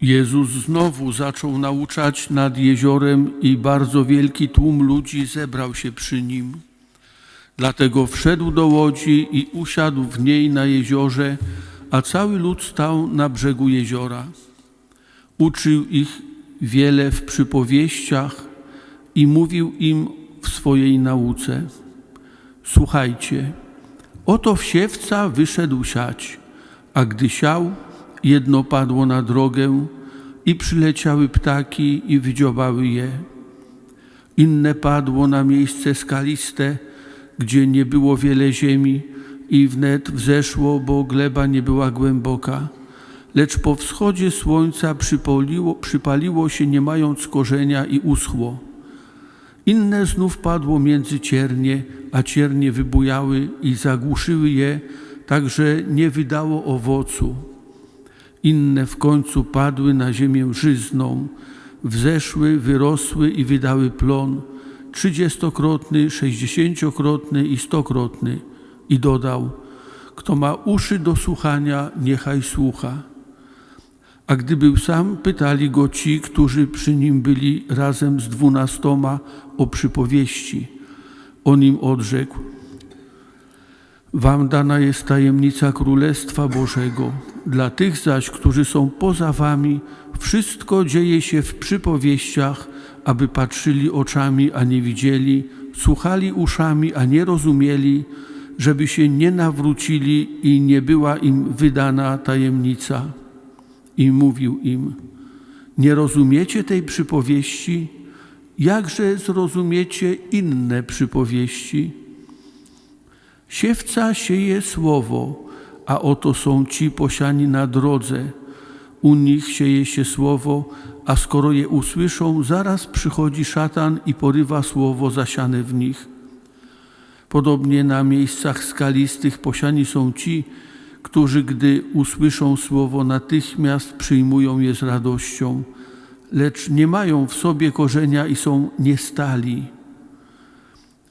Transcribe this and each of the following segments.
Jezus znowu zaczął nauczać nad jeziorem i bardzo wielki tłum ludzi zebrał się przy nim. Dlatego wszedł do łodzi i usiadł w niej na jeziorze, a cały lud stał na brzegu jeziora. Uczył ich wiele w przypowieściach i mówił im w swojej nauce. Słuchajcie, oto wsiewca wyszedł siać, a gdy siał, jedno padło na drogę i przyleciały ptaki i wydziobały je. Inne padło na miejsce skaliste, gdzie nie było wiele ziemi i wnet wzeszło, bo gleba nie była głęboka. Lecz po wschodzie słońca przypaliło, przypaliło się, nie mając korzenia i uschło. Inne znów padło między ciernie, a ciernie wybujały i zagłuszyły je, tak że nie wydało owocu. Inne w końcu padły na ziemię żyzną, wzeszły, wyrosły i wydały plon, trzydziestokrotny, sześćdziesięciokrotny i stokrotny. I dodał, kto ma uszy do słuchania, niechaj słucha. A gdy był sam, pytali go ci, którzy przy nim byli razem z dwunastoma o przypowieści. On im odrzekł, Wam dana jest tajemnica Królestwa Bożego. Dla tych zaś, którzy są poza wami, wszystko dzieje się w przypowieściach, aby patrzyli oczami, a nie widzieli, słuchali uszami, a nie rozumieli, żeby się nie nawrócili i nie była im wydana tajemnica. I mówił im, nie rozumiecie tej przypowieści? Jakże zrozumiecie inne przypowieści? Siewca sieje słowo, a oto są ci posiani na drodze. U nich sieje się słowo, a skoro je usłyszą, zaraz przychodzi szatan i porywa słowo zasiane w nich. Podobnie na miejscach skalistych posiani są ci, którzy, gdy usłyszą słowo, natychmiast przyjmują je z radością, lecz nie mają w sobie korzenia i są niestali.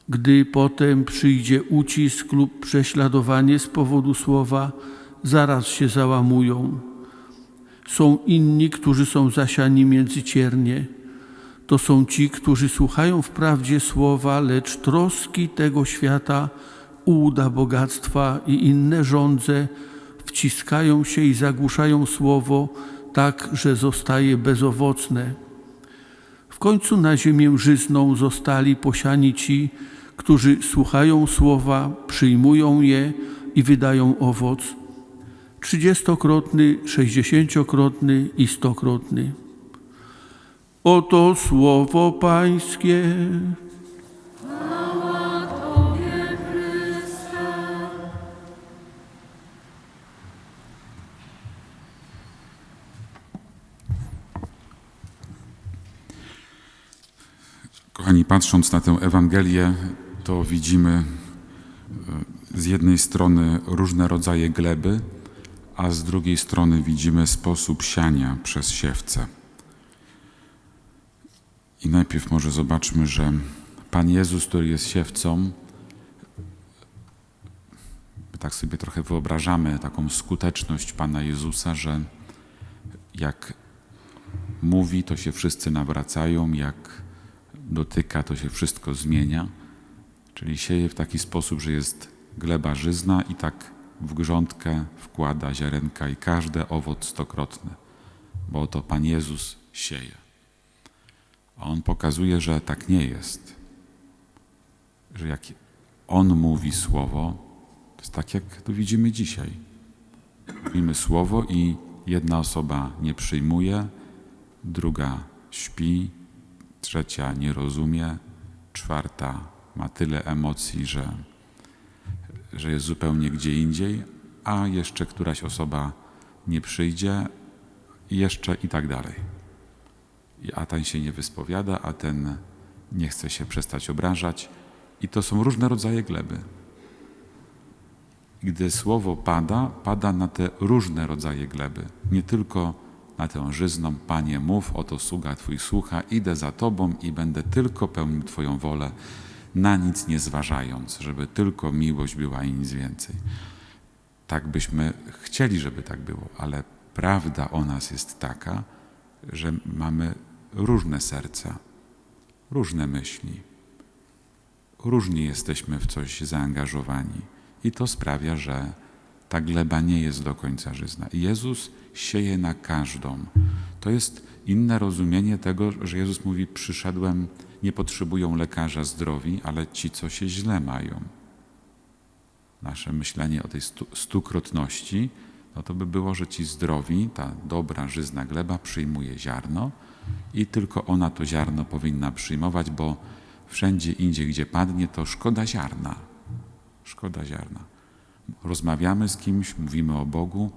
Gdy potem przyjdzie ucisk lub prześladowanie z powodu słowa, zaraz się załamują. Są inni, którzy są zasiani między ciernie. To są ci, którzy słuchają wprawdzie słowa, lecz troski tego świata, ułuda bogactwa i inne żądze wciskają się i zagłuszają słowo, tak, że zostaje bezowocne. W końcu na ziemię żyzną zostali posiani ci, którzy słuchają słowa, przyjmują je i wydają owoc trzydziestokrotny, sześćdziesięciokrotny i stokrotny. Oto słowo Pańskie. Kochani, patrząc na tę Ewangelię, to widzimy e, z jednej strony różne rodzaje gleby, a z drugiej strony widzimy sposób siania przez siewcę. I najpierw może zobaczmy, że Pan Jezus, który jest siewcą, tak sobie trochę wyobrażamy taką skuteczność Pana Jezusa, że jak mówi, to się wszyscy nawracają, jak dotyka, to się wszystko zmienia. Czyli sieje w taki sposób, że jest gleba żyzna i tak w grządkę wkłada ziarenka i każde owoc stokrotny, bo oto Pan Jezus sieje. A On pokazuje, że tak nie jest. Że jak On mówi słowo, to jest tak, jak to widzimy dzisiaj. Mówimy słowo i jedna osoba nie przyjmuje, druga śpi, trzecia nie rozumie, czwarta ma tyle emocji, że, że jest zupełnie gdzie indziej, a jeszcze któraś osoba nie przyjdzie, jeszcze i tak dalej. A ten się nie wyspowiada, a ten nie chce się przestać obrażać. I to są różne rodzaje gleby. Gdy słowo pada, pada na te różne rodzaje gleby. Nie tylko na tę żyzną, Panie, mów, oto sługa Twój słucha, idę za Tobą i będę tylko pełnił Twoją wolę, na nic nie zważając, żeby tylko miłość była i nic więcej. Tak byśmy chcieli, żeby tak było, ale prawda o nas jest taka, że mamy różne serca, różne myśli. Różnie jesteśmy w coś zaangażowani i to sprawia, że ta gleba nie jest do końca żyzna. Jezus sieje na każdą. To jest inne rozumienie tego, że Jezus mówi: Przyszedłem, nie potrzebują lekarza zdrowi, ale ci, co się źle mają. Nasze myślenie o tej stu, stukrotności, no to by było, że ci zdrowi, ta dobra, żyzna gleba przyjmuje ziarno i tylko ona to ziarno powinna przyjmować, bo wszędzie indziej, gdzie padnie, to szkoda ziarna. Szkoda ziarna. Rozmawiamy z kimś, mówimy o Bogu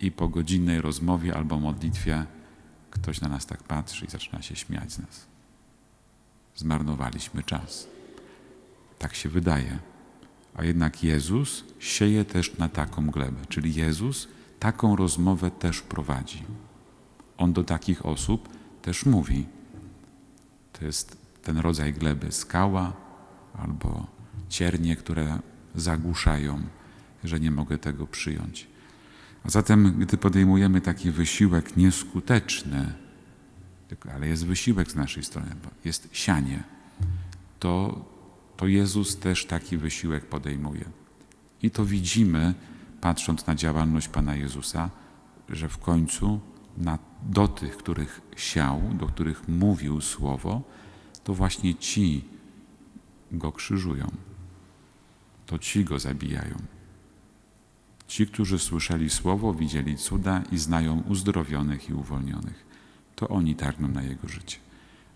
i po godzinnej rozmowie albo modlitwie ktoś na nas tak patrzy i zaczyna się śmiać z nas. Zmarnowaliśmy czas. Tak się wydaje. A jednak Jezus sieje też na taką glebę, czyli Jezus taką rozmowę też prowadzi. On do takich osób też mówi. To jest ten rodzaj gleby skała albo ciernie, które zagłuszają, że nie mogę tego przyjąć. A zatem, gdy podejmujemy taki wysiłek nieskuteczny, ale jest wysiłek z naszej strony, jest sianie, to, to Jezus też taki wysiłek podejmuje. I to widzimy, patrząc na działalność Pana Jezusa, że w końcu na, do tych, których siał, do których mówił słowo, to właśnie ci go krzyżują. To ci go zabijają. Ci, którzy słyszeli słowo, widzieli cuda i znają uzdrowionych i uwolnionych, to oni targną na jego życie.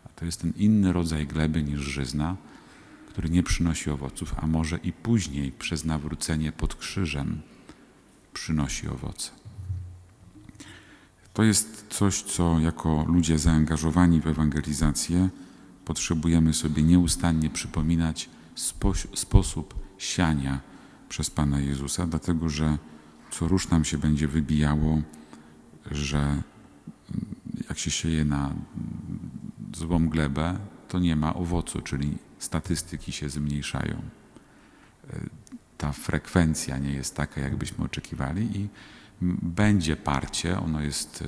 A to jest ten inny rodzaj gleby niż żyzna, który nie przynosi owoców, a może i później przez nawrócenie pod krzyżem przynosi owoce. To jest coś, co jako ludzie zaangażowani w ewangelizację potrzebujemy sobie nieustannie przypominać spo, sposób siania przez Pana Jezusa, dlatego że co róż nam się będzie wybijało, że jak się sieje na złą glebę, to nie ma owocu, czyli statystyki się zmniejszają. Ta frekwencja nie jest taka, jakbyśmy oczekiwali i będzie parcie, ono jest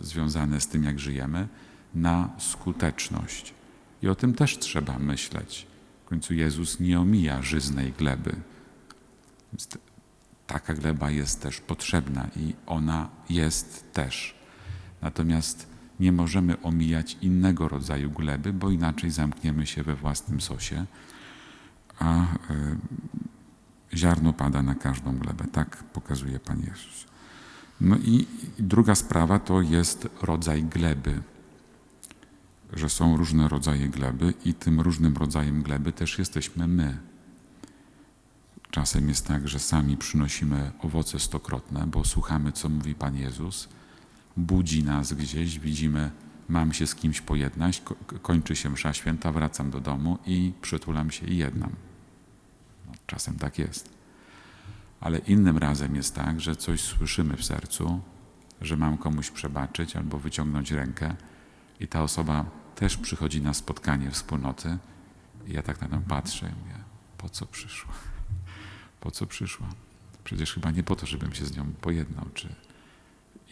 związane z tym, jak żyjemy, na skuteczność. I o tym też trzeba myśleć. W końcu Jezus nie omija żyznej gleby. Taka gleba jest też potrzebna i ona jest też. Natomiast nie możemy omijać innego rodzaju gleby, bo inaczej zamkniemy się we własnym sosie, a y, ziarno pada na każdą glebę. Tak pokazuje Pan Jezus. No i druga sprawa to jest rodzaj gleby że są różne rodzaje gleby i tym różnym rodzajem gleby też jesteśmy my. Czasem jest tak, że sami przynosimy owoce stokrotne, bo słuchamy, co mówi Pan Jezus, budzi nas gdzieś, widzimy, mam się z kimś pojednać, kończy się msza święta, wracam do domu i przytulam się i jednam. No, czasem tak jest. Ale innym razem jest tak, że coś słyszymy w sercu, że mam komuś przebaczyć albo wyciągnąć rękę i ta osoba też przychodzi na spotkanie wspólnoty. I ja tak na nią patrzę i mówię, po co przyszła? Po co przyszła? Przecież chyba nie po to, żebym się z nią pojednał. Czy...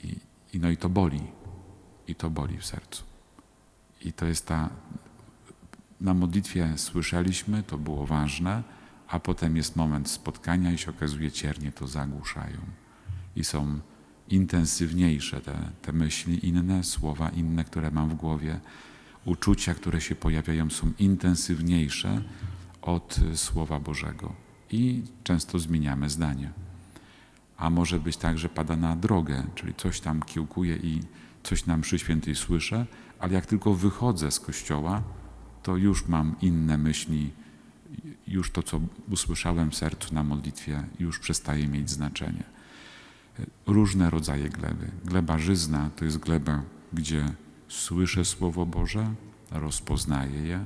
I, I no i to boli. I to boli w sercu. I to jest ta... Na modlitwie słyszeliśmy, to było ważne, a potem jest moment spotkania i się okazuje, ciernie to zagłuszają. I są intensywniejsze te, te myśli, inne słowa, inne, które mam w głowie, uczucia, które się pojawiają, są intensywniejsze od Słowa Bożego i często zmieniamy zdanie. A może być tak, że pada na drogę, czyli coś tam kiełkuje i coś nam przy świętej słyszę, ale jak tylko wychodzę z kościoła, to już mam inne myśli, już to, co usłyszałem w sercu na modlitwie, już przestaje mieć znaczenie. Różne rodzaje gleby. Gleba żyzna to jest gleba, gdzie słyszę Słowo Boże, rozpoznaję je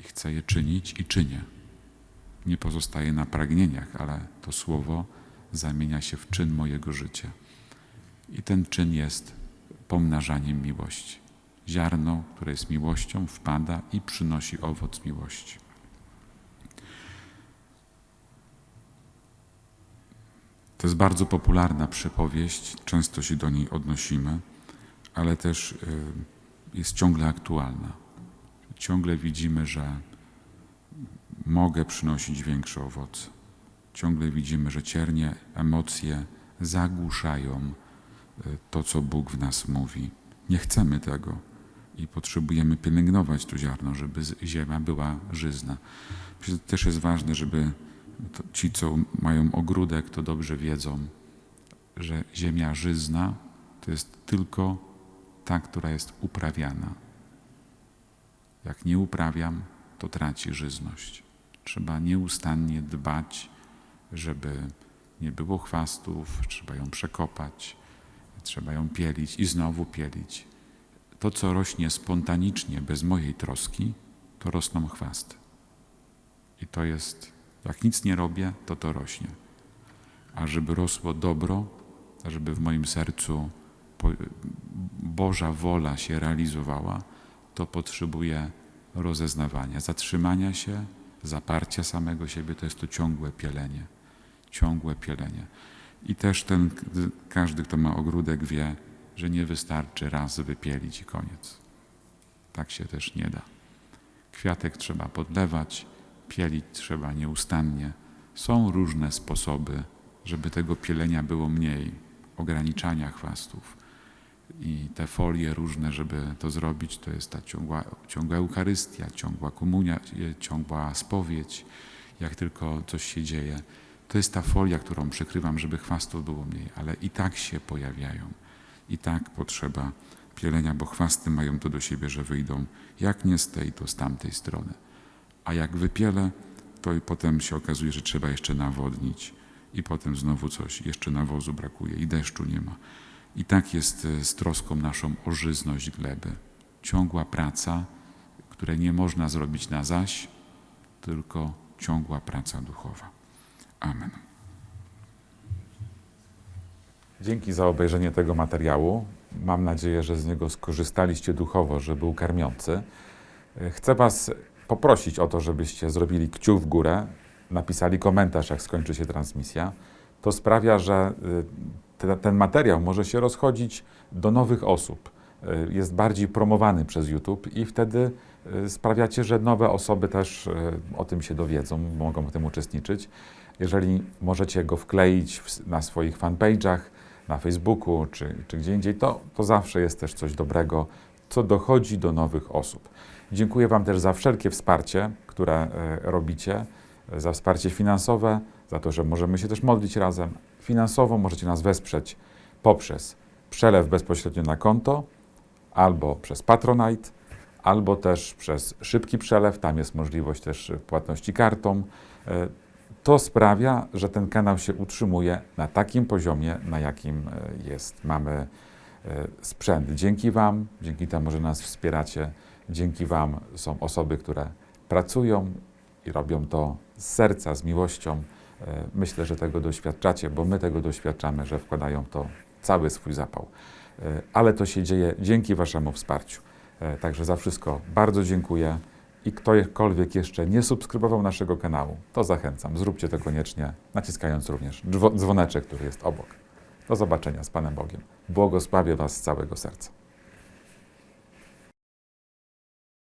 i chcę je czynić i czynię. Nie pozostaje na pragnieniach, ale to Słowo zamienia się w czyn mojego życia. I ten czyn jest pomnażaniem miłości. Ziarno, które jest miłością, wpada i przynosi owoc miłości. To jest bardzo popularna przypowieść, często się do niej odnosimy ale też y, jest ciągle aktualna. Ciągle widzimy, że mogę przynosić większe owoce. Ciągle widzimy, że ciernie, emocje zagłuszają y, to, co Bóg w nas mówi. Nie chcemy tego i potrzebujemy pielęgnować to ziarno, żeby ziemia była żyzna. Myślę, że też jest ważne, żeby to, ci, co mają ogródek, to dobrze wiedzą, że ziemia żyzna to jest tylko ta, która jest uprawiana. Jak nie uprawiam, to traci żyzność. Trzeba nieustannie dbać, żeby nie było chwastów, trzeba ją przekopać, trzeba ją pielić i znowu pielić. To, co rośnie spontanicznie, bez mojej troski, to rosną chwasty. I to jest, jak nic nie robię, to to rośnie. A żeby rosło dobro, żeby w moim sercu Boża wola się realizowała, to potrzebuję rozeznawania, zatrzymania się, zaparcia samego siebie, to jest to ciągłe pielenie. Ciągłe pielenie. I też ten, każdy, kto ma ogródek, wie, że nie wystarczy raz wypielić i koniec. Tak się też nie da. Kwiatek trzeba podlewać, pielić trzeba nieustannie. Są różne sposoby, żeby tego pielenia było mniej, ograniczania chwastów. I te folie różne, żeby to zrobić, to jest ta ciągła, ciągła Eucharystia, ciągła komunia, ciągła spowiedź, jak tylko coś się dzieje. To jest ta folia, którą przykrywam, żeby chwastów było mniej, ale i tak się pojawiają. I tak potrzeba pielenia, bo chwasty mają to do siebie, że wyjdą jak nie z tej, to z tamtej strony. A jak wypielę, to i potem się okazuje, że trzeba jeszcze nawodnić i potem znowu coś, jeszcze nawozu brakuje i deszczu nie ma. I tak jest e, z troską naszą o żyzność gleby. Ciągła praca, której nie można zrobić na zaś, tylko ciągła praca duchowa. Amen. Dzięki za obejrzenie tego materiału. Mam nadzieję, że z niego skorzystaliście duchowo, że był karmiący. E, Chcę Was poprosić o to, żebyście zrobili kciuk w górę, napisali komentarz, jak skończy się transmisja. To sprawia, że y, te, ten materiał może się rozchodzić do nowych osób. Y, Jest bardziej promowany przez YouTube i wtedy y, sprawiacie, że nowe osoby też o tym się dowiedzą, mogą w tym uczestniczyć. Jeżeli możecie go wkleić w, na swoich fanpage'ach, na Facebooku czy, czy gdzie indziej, to, to zawsze jest też coś dobrego, co dochodzi do nowych osób. Dziękuję Wam też za wszelkie wsparcie, które robicie, za wsparcie finansowe, za to, że możemy się też modlić razem. Finansowo możecie nas wesprzeć poprzez przelew bezpośrednio na konto, albo przez Patronite, albo też przez szybki przelew. Tam jest możliwość też płatności kartą. E, To sprawia, że ten kanał się utrzymuje na takim poziomie, na jakim e, jest. Mamy e, sprzęt. Dzięki Wam, dzięki temu, że nas wspieracie, dzięki Wam są osoby, które pracują i robią to z serca, z miłością. E, Myślę, że tego doświadczacie, bo my tego doświadczamy, że wkładają to cały swój zapał. E, Ale to się dzieje dzięki Waszemu wsparciu. E, Także za wszystko bardzo dziękuję. I ktokolwiek jeszcze nie subskrybował naszego kanału, to zachęcam. Zróbcie to koniecznie, naciskając również dzwo- dzwoneczek, który jest obok. Do zobaczenia z Panem Bogiem. Błogosławię Was z całego serca.